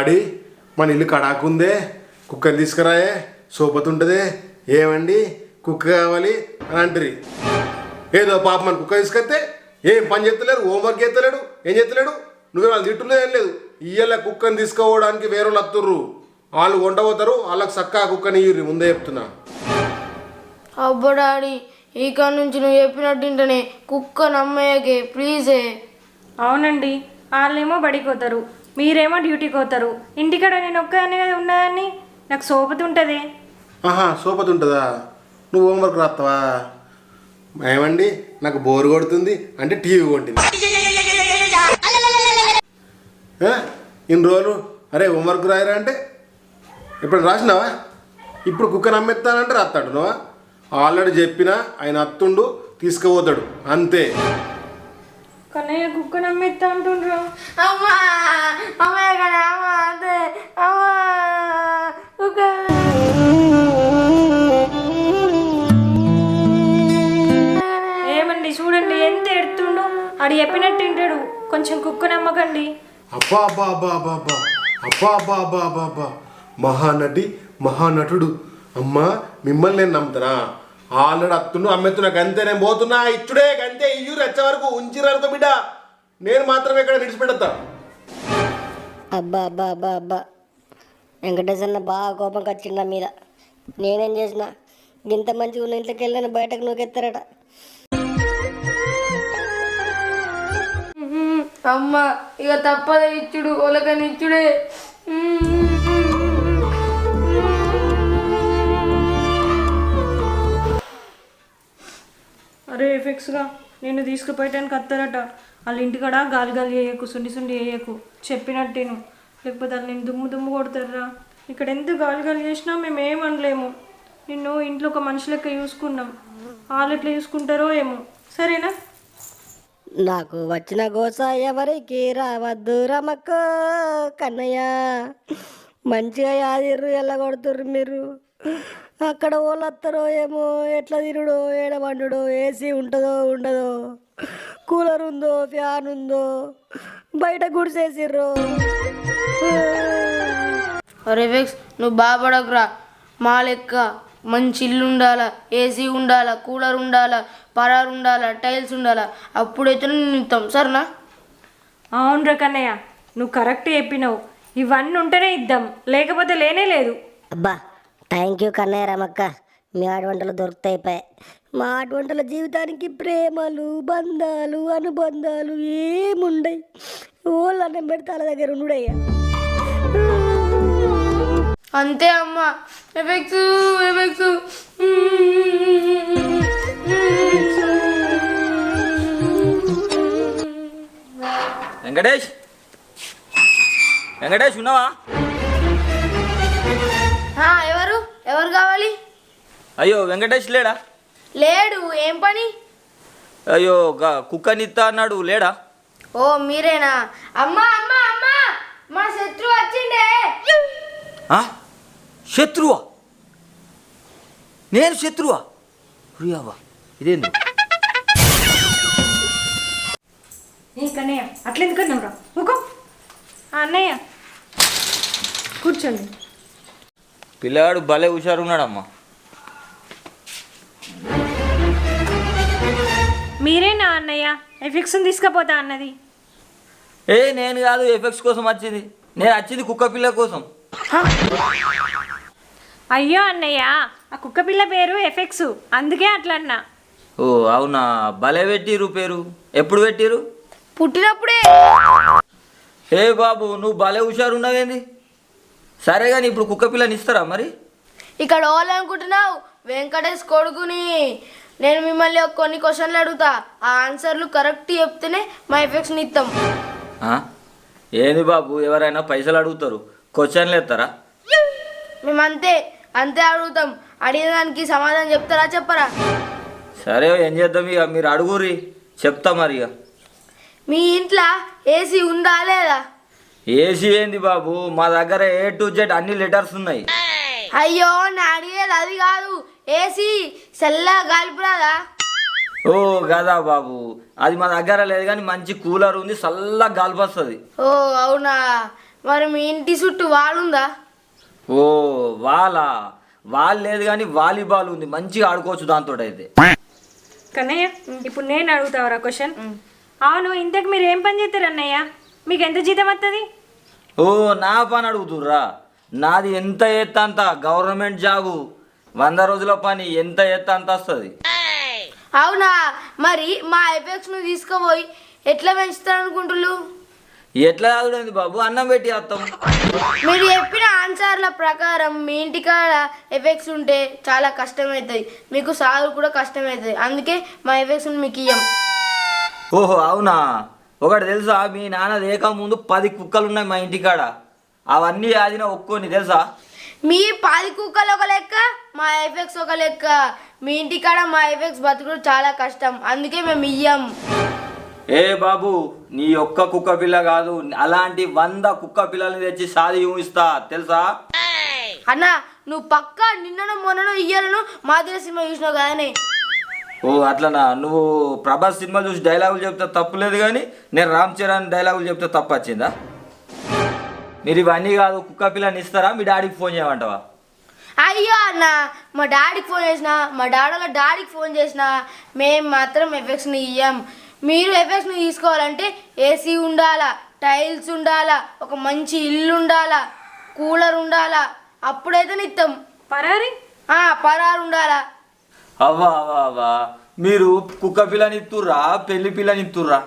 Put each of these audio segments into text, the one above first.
Daddy మన ఇల్లు కడాకుందే కుక్కని తీసుకురాయే సోపతుంటదే ఏమండి కుక్క కావాలి అని అంటారు ఏదో పాప మన కుక్క తీసుకొస్తే ఏం పని చేస్తలేడు హోంవర్క్ చేస్తలేడు ఏం చేస్తలేడు? నువ్వే వాళ్ళు తిట్టులేదు ఏం లేదు. ఇయ్యాల కుక్కని తీసుకోవడానికి వేరే వాళ్ళు వస్తుర్రు వాళ్ళు వంట పోతారు వాళ్ళకి సక్కా కుక్కని ఇయ్యుర్రి ముందే చెప్తున్నా. అబ్బో డాడీ ఇక నుంచి నువ్వు చెప్పినట్టు వింటనే కుక్క నమ్మయ్యకే ప్లీజే అవునండి వాళ్ళేమో బడికి పోతారు. మీరేమో డ్యూటీకి పోతారు. ఇంటికాడ నేను ఒక్కదాన్ని కదా ఉన్నదాన్ని? నాకు సోపతి ఉంటుంది. ఆహా సోపతి ఉంటుందా? నువ్వు హోంవర్క్ రాస్తావా ఏమండి? నాకు బోర్ కొడుతుంది అంటే టీవీ కొంటుంది ఇన్ని రోజులు? అరే హోంవర్క్ రాయరా అంటే? ఇప్పుడు రాసినావా? ఇప్పుడు కుక్క నమ్మెత్తానంటే రాస్తాడు నువ్వా? ఆల్రెడీ చెప్పినా ఆయన అత్తుండు తీసుకుపోతాడు అంతే. కన్నయ్య కుక్క నమ్మెత్తా అంటుండ్రు. అమ్మా అమ్మయ్య కానీ అమ్మా అంతే. అమ్మా కుక్క. ఏమండి చూడండి ఎంత ఎడుతుండు. ఆడు చెప్పినట్టు వింటాడు కొంచెం కుక్క నమ్మకండి. అబ్బా అబ్బా అబ్బా అబ్బా అబ్బా. అబ్బా అబ్బా అబ్బా అబ్బా అబ్బా. మహానటి మహానటుడు. అమ్మా మిమ్మల్ని నేను నమ్ముతానా? ఆల్రెడీ అత్తుండు అమ్మెత్తు నాకు అంతే నేను పోతున్నా. ఇచ్చుడే అంతే ఇయ్యూరు వచ్చే వరకు ఉంచిరారుతో బిడ్డ. నేను మాత్రం ఇక్కడ విడిచిపెడతా. అబ్బా అబ్బా అబ్బా అబ్బా. వెంకటేశన్న బాగా కోపం వచ్చింది నా మీద. నేనేం చేసిన ఇంత మంచిగా ఉన్న ఇంట్లోకి వెళ్ళని బయటకు నూకెత్తారట. అమ్మ ఇక తప్పదే ఇచ్చుడు ఒలకని ఇచ్చుడే అరే ఎఫెక్ట్స్గా నేను తీసుకుపోయటానికి వస్తారట వాళ్ళ ఇంటికాడ గాలి గాలి వేయకు సుండి సుండి వేయకు. చెప్పినట్టేను. లేకపోతే వాళ్ళు నేను దుమ్ము దుమ్ము కొడతారా ఇక్కడ ఎంత గాలి గాలి చేసినా మేము ఏం అనలేము. నిన్ను ఇంట్లో ఒక మనిషి లెక్క చూసుకున్నాం. వాళ్ళు ఎట్లా చూసుకుంటారో ఏమో. సరేనా? నాకు వచ్చిన గోస ఎవరికి రావద్దు రమక్క కన్నయ్య. మంచిగా యాదిర్రు ఎల్లగొడుతుర్రు మీరు. అక్కడ వాళ్ళు వస్తారో ఏమో ఎట్లా తిరుడో ఏడ వండుడో ఏసీ ఉంటుందో ఉండదో కూలర్ ఉందో ఫ్యాన్ ఉందో బయట గుడిసేసిర్రు. అరే వెక్స్ నువ్వు బాధపడకురా. మా లెక్క మంచి ఇల్లు ఉండాలా ఏసీ ఉండాలా కూలర్ ఉండాలా పరారు ఉండాలా టైల్స్ ఉండాలా అప్పుడైతే నేను ఇస్తాం సరేనా? అవునరా కన్నయ్య నువ్వు కరెక్ట్ చెప్పినావు. ఇవన్నీ ఉంటేనే ఇద్దాం లేకపోతే లేనే లేదు. అబ్బా థ్యాంక్ యూ కన్నయ్య రమక్క. మీ ఆట వంటలు దొరుకుతాయి పాయ్. మా ఆట వంటల జీవితానికి ప్రేమలు బంధాలు అనుబంధాలు ఏముండయి? ఓళ్ళు అన్నం పెడితే వాళ్ళ దగ్గర ఉండుడయ్యా. అంతే అమ్మ. Effects effects Venkatesh. వెంకటేష్ ఉన్నావా? ఎవరు కావాలి? అయ్యో వెంకటేష్ లేడా? లేడు ఏం పని? అయ్యో గా- కుక్కనిత్తా అన్నాడు లేడా? ఓ మీరేనా? అమ్మా అమ్మా అమ్మా! మా శత్రువు వచ్చిండే! ఆ? శత్రువా? నేను శత్రువా? రియావా ఇదేంది? ఏ కన్నయ్య అట్లా ఎందుకు అన్నావురా? ఊకో ఆ, అన్నయ్య కూర్చోండి. పిల్లగాడు భలే హుషారున్నాడమ్మా మీరేనా అన్నయ్య? ఎఫెక్ట్స్ని తీసుకుపోతా అన్నది. ఏ నేను కాదు ఎఫెక్ట్స్ కోసం వచ్చింది. నేను వచ్చింది కుక్క పిల్ల కోసం. అయ్యో అన్నయ్య ఆ కుక్క పిల్ల పేరు ఎఫెక్ట్స్. అందుకే అట్లా అన్నా ఓ అవునా? భలే పెట్టిరు పేరు. ఎప్పుడు పెట్టిరు పుట్టినప్పుడే. ఏ బాబు నువ్వు భలే హుషారున్నావేంది సరే కానీ ఇప్పుడు కుక్క పిల్లని ఇస్తారా మరి? ఇక్కడ ఓలనుకుంటున్నావు వెంకటేష్ కొడుకుని. నేను మిమ్మల్ని ఒక కొన్ని క్వశ్చన్లు అడుగుతా. ఆ ఆన్సర్లు కరెక్ట్ చెప్తేనే మా ఎఫెక్ట్స్ని ఇస్తాం ఆ? ఏంది బాబు ఎవరైనా పైసలు అడుగుతారు. క్వశ్చన్లు ఎత్తారా? మేము అంతే అంతే అడుగుతాం. అడిగిన దానికి సమాధానం చెప్తారా చెప్పరా? సరే ఏం చేద్దాం ఇక? మీరు అడుగురి చెప్తా మరి ఇక. మీ ఇంట్లో ఏసీ ఉందా లేదా? ఏసీ ఏంది బాబు? మా దగ్గర ఏ టు జెడ్ అన్ని లెటర్స్ ఉన్నాయి. అయ్యో నా అడిగేది అది కాదు. ఏసీ చల్లగా గాలిపురాదా ఓ గదా బాబు. అది మా దగ్గర లేదు కానీ మంచి కూలర్ ఉంది చల్లగా గాలిపొస్తుంది ఓ అవునా? మరి మీ ఇంటి చుట్టూ వాలుందా ఓ వాళ్ళ వాళ్ళు లేదు కానీ వాలీబాల్ ఉంది. మంచిగా ఆడుకోవచ్చు దాంతో అయితే కన్నయ్య ఇప్పుడు నేను అడుగుతావరా క్వశ్చన్? అవును ఇంతకు మీరు ఏం పని చేస్తారు అన్నయ్య? మీకు ఎంత జీతం వస్తుంది ఓ నా పని అడుగుతుర్రా. నాది ఎంత ఎత్త అంత గవర్నమెంట్ జాబు. వంద రోజుల పని ఎంత ఎత్త అంత వస్తుంది? అవునా? మరి మా ఎఫెక్ట్స్ను తీసుకుపోయి ఎట్లా పెంచుతారు అనుకుంటున్నారు ఎట్లా చదువుడైంది బాబు? అన్నం పెట్టి వస్తాం మీరు చెప్పిన ఆన్సర్ల ప్రకారం మీ ఇంటికాడ ఎఫెక్ట్స్ ఉంటే చాలా కష్టమవుతుంది మీకు సాగు కూడా కష్టమవుతుంది అందుకే మా ఎఫెక్ట్స్ మీకు ఇయ్యం. ఓహో అవునా? ఒకటి తెలుసా? మీ నాన్న లేక ముందు పది కుక్కలు ఉన్నాయి మా ఇంటికాడ. అవన్నీ ఆదిన ఒక్కోని తెలుసా? మీ పాది కుక్కలు ఒక లెక్క మా ఎఫెక్ట్స్ ఒక లెక్క. మీ ఇంటికాడ మా ఎఫెక్ట్స్ బతుకుడు చాలా కష్టం. అందుకే మేము ఇయ్యం. ఏ బాబు నీ ఒక్క కుక్క పిల్ల కాదు అలాంటి వంద కుక్క పిల్లల్ని తెచ్చి సాది ఊహిస్తా తెలుసా? అన్న నువ్వు పక్కా నిన్నను మొన్నను ఇయ్యాలను మాదిరి సినిమా చూసినావు కదనే. ఓ అట్లనా నువ్వు ప్రభాస్ సినిమా చూసి డైలాగులు చెప్తే తప్పులేదు కానీ నేను రామ్ చరణ్ డైలాగులు చెప్తే తప్పు వచ్చిందా? మీరు ఇవన్నీ కాదు కుక్క పిల్లని ఇస్తారా? మీ డాడీకి ఫోన్ చేయమంటావా? అయ్యో అన్న మా డాడీకి ఫోన్ చేసిన మా డాడీ డాడీకి ఫోన్ చేసిన మేము మాత్రం ఎఫెక్ట్స్ని ఇయ్యం. మీరు ఎఫెక్ట్స్ని తీసుకోవాలంటే ఏసీ ఉండాలా టైల్స్ ఉండాలా ఒక మంచి ఇల్లు ఉండాలా కూలర్ ఉండాలా అప్పుడైతే నిత్తం పరారి ఆ, పరారు ఉండాలా. అవ్వా అవ్వా అవ్వా. మీరు కుక్క పిల్లని ఇత్తుర్రా పెళ్ళి పిల్లని ఇత్తుర్రా?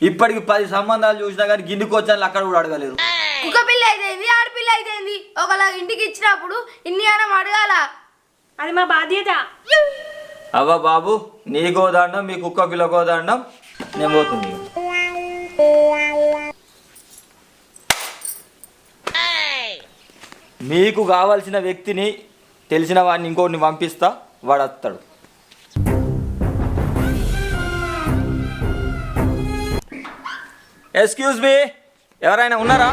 ఇప్పటికి పది సంబంధాలు చూసినా కానీ గిన్నెకి వచ్చాను అక్కడ కూడా అడగలేరు. కుక్క పిల్ల అయితేంది ఆడపిల్ల అయితేంది? ఒకలా ఇంటికి ఇచ్చినప్పుడు ఇన్ని అనం అడగాల. అది మా బాధ్యత. అవ్వ బాబు నీకో దండం మీ కుక్క పిల్లకో దండం నేను పోతుంది. మీకు కావాల్సిన వ్యక్తిని తెలిసిన వాడిని ఇంకోటిని పంపిస్తా. వాడు వస్తాడు ఎక్స్క్యూజ్ మీ ఎవరైనా ఉన్నారా?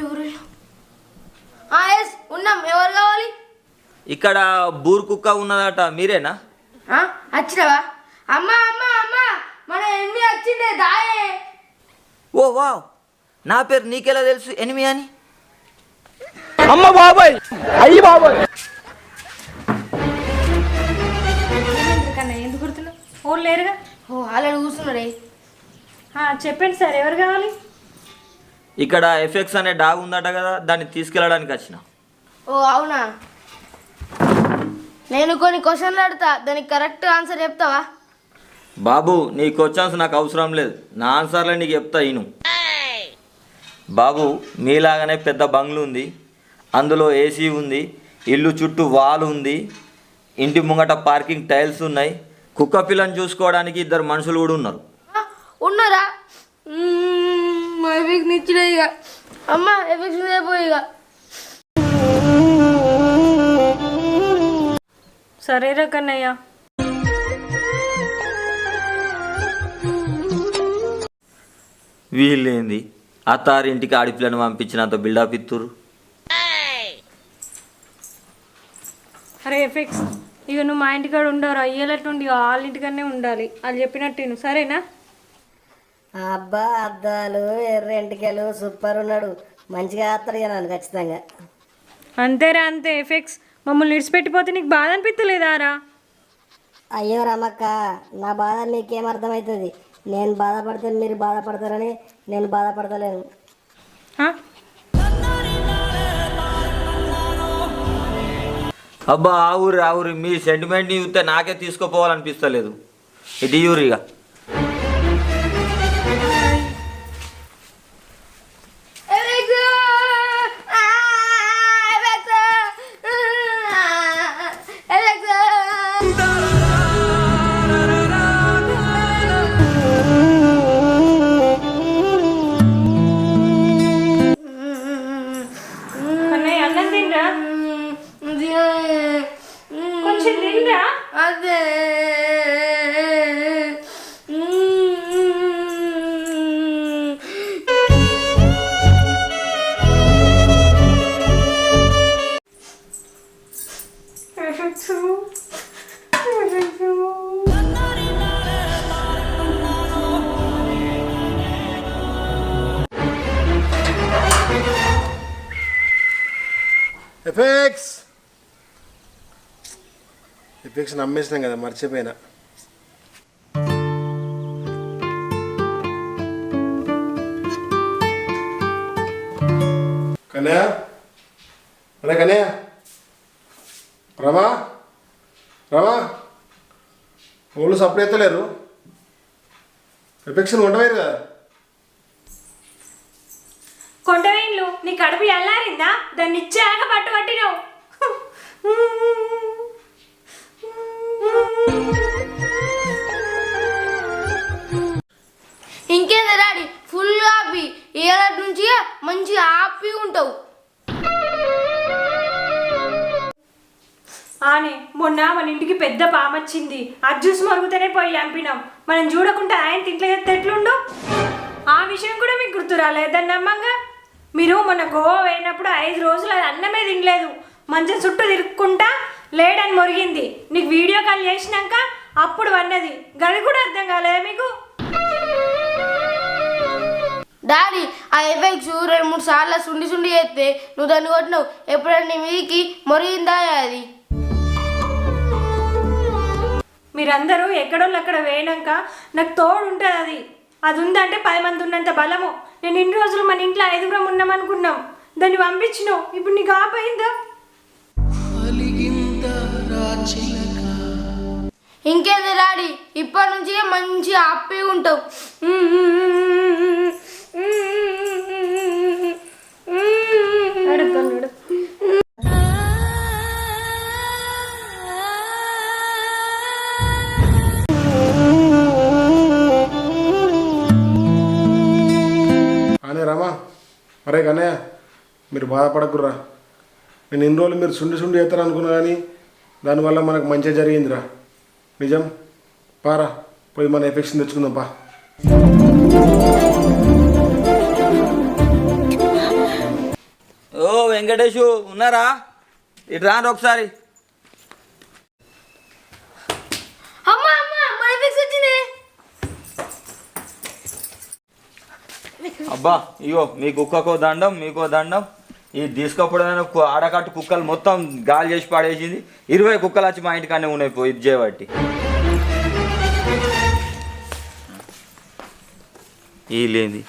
ఎవరు? ఆ, ఎస్ ఉన్నాం. ఎవరు కావాలి? ఇక్కడ బూర్ కుక్క ఉన్నదట మీరేనా? ఆ, వచ్చినావా? అమ్మా అమ్మా అమ్మా మన ఎన్ని వచ్చిండే దాయే. ఓ వావ్ నా పేరు నీకెలా తెలుసు ఎనిమి అని? ఏమైంది ఓన్ లేరుగా? ఓ ఆల్రెడీ కూర్చున్నాడే ఆ, చెప్పండి సార్ ఎవరు కావాలి? ఇక్కడ ఎఫెక్స్ అనే డాగ్ ఉందట కదా దాన్ని తీసుకెళ్ళడానికి వచ్చిన. ఓ అవునా? నేను కొన్ని క్వశ్చన్లు అడుగుతా దానికి కరెక్ట్ ఆన్సర్ చెప్తావా? బాబు నీ క్వశ్చన్స్ నాకు అవసరం లేదు. నా ఆన్సర్లే నీకు చెప్తా ఇను. బాబు మీలాగానే పెద్ద బంగ్లు ఉంది. అందులో ఏసీ ఉంది. ఇల్లు చుట్టూ వాల్ ఉంది. ఇంటి ముంగట పార్కింగ్ టైల్స్ ఉన్నాయి. కుక్క పిల్లని చూసుకోవడానికి ఇద్దరు మనుషులు కూడా ఉన్నారు. ఉన్నారా? ఇచ్చిన ఇక. అమ్మ ఎఫెక్ట్ అయిపోయి ఇక. సరేరా కన్నయ్య. వీళ్ళేంది? అత్తారింటికి ఆడిపిల్లని పంపించినంత బిల్డప్ ఇత్తురు అరే ఎఫెక్స్ ఇక నువ్వు మా ఇంటికాడ ఉండవురా అయ్యేటట్టుండి వాళ్ళ ఇంటికనే ఉండాలి. వాళ్ళు చెప్పినట్టు విను, సరేనా? అబ్బా అద్దాలు ఎర్ర ఎంటికలు సూపర్ ఉన్నాడు. మంచిగా ఆస్తారు నన్ను ఖచ్చితంగా. అంతేరా అంతే. ఎఫెక్స్ మమ్మల్ని విడిచిపెట్టిపోతే నీకు బాధ అనిపించలేదా రా? అయ్యో రమక్క నా బాధ మీకేం అర్థమవుతుంది నేను బాధపడితే మీరు బాధపడతారని నేను బాధపడతలేను. అబ్బా ఆ ఊరు ఆ ఊరు మీ సెంటిమెంట్ని చూస్తే నాకే తీసుకోపోవాలనిపిస్తలేదు. ఇది ఊరిగా ఎఫెక్స్ నమ్మేసినాం కదా మర్చిపోయినా కన్యా అరే కన్యా రమా రమా వాళ్ళు సప్లై ఎత్తలేరు ఎఫెక్షన్ ఉండవేరు కదా కొండవేండ్లు నీ కడుపు ఎల్లారిందా? దాన్ని ఇచ్చాక పట్టుబట్టినావు. ఇంకేంది డాడీ? ఫుల్ హ్యాపీ ఏడాది నుంచి మంచి హ్యాపీ ఉంటావు. ఆనే మొన్న మన ఇంటికి పెద్ద పాము వచ్చింది. అది చూసి మరుగుతూనే పోయి చంపినాం. మనం చూడకుండా ఆయన తింట్లో చేస్తే ఎట్లుండు? ఆ విషయం కూడా మీకు గుర్తు రాలేదని నమ్మంగా? మీరు మొన్న గోవా పోయినప్పుడు ఐదు రోజులు అది అన్నమే తినలేదు. మంచిగా చుట్టూ తిరుక్కుంటా లేడని మొరిగింది. నీకు వీడియో కాల్ చేసినాక అప్పుడు వన్నది గది కూడా అర్థం కాలేదా మీకు? డాడీ ఆ ఎఫెక్ట్స్ రెండు మూడు సార్లు సుండి సుండి చేస్తే నువ్వు దాన్ని కొట్టినావు. ఎప్పుడైనా నీ మీదికి మొరిగిందా అది? మీరందరూ ఎక్కడోళ్ళు అక్కడ వేయనాక నాకు తోడు ఉంటుంది అది. అది ఉందంటే పది మంది ఉన్నంత బలము. నేను ఇన్ని రోజులు మన ఇంట్లో ఐదుగురం ఉన్నామనుకున్నాం. దాన్ని పంపించినావు. ఇప్పుడు నీకు ఆపైందా ఇంకేంది డాడీ? ఇప్పటి నుంచి మంచి హ్యాపీ ఉంటావు. అనే రామా? అరే కన్నయ్య మీరు బాధపడకుర్రా. నేను ఇన్ని రోజులు మీరు సుండి సుండి చేస్తారు అనుకున్నా కానీ దానివల్ల మనకు మంచిగా జరిగిందిరా. నిజం? పారా పోయి మన ఎఫెక్షన్ తెచ్చుకుందాం పా. ఓ వెంకటేషు ఉన్నారా? ఇటు రాండి ఒకసారి. అమ్మా అమ్మా మన ఎఫెక్ట్స్ వచ్చింది. అబ్బా ఇగో మీ కుక్కకో దండం మీకో దండం. ఇది తీసుకోకపోవడం ఆడకట్టు కుక్కలు మొత్తం గాలి చేసి పాడేసింది. ఇరవై కుక్కలు వచ్చి మా ఇంటికానే ఉన్నాయి పోయి ఇది చేయబట్టి ఈ లేని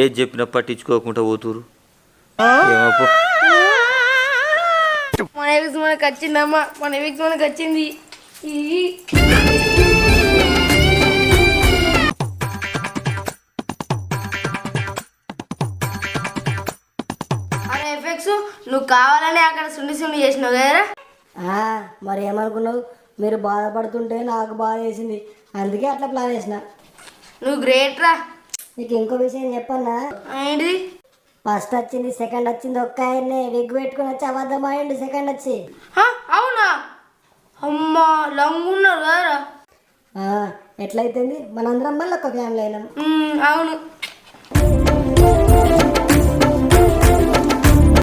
ఏది చెప్పినా పట్టించుకోకుండా పోతురు మన ఎఫెక్ట్స్ మనకు వచ్చిందమ్మా. మన ఎఫెక్ట్స్ మనకు వచ్చింది. ఎఫెక్ట్స్ నువ్వు కావాలని అక్కడ సుండి సుండి చేసినావు కదరా మరి ఏమనుకున్నావు? మీరు బాధపడుతుంటే నాకు బాధ వేసింది. అందుకే అట్లా ప్లాన్ చేసిన. నువ్వు గ్రేట్ రా. నీకు ఇంకో విషయం చెప్పన్నా? ఏంటిది ఫస్ట్ వచ్చింది సెకండ్ వచ్చింది ఒక్క ఆయన్నే విగ్ పెట్టుకుని వచ్చి అబద్ధం ఆయండి సెకండ్ వచ్చి. అవునా? అమ్మా లంగున్నాడు కదరా ఆ, ఎట్లయితుంది? మనందరం మళ్ళీ ఒక ఫ్యామిలీ అయినాం. అవును.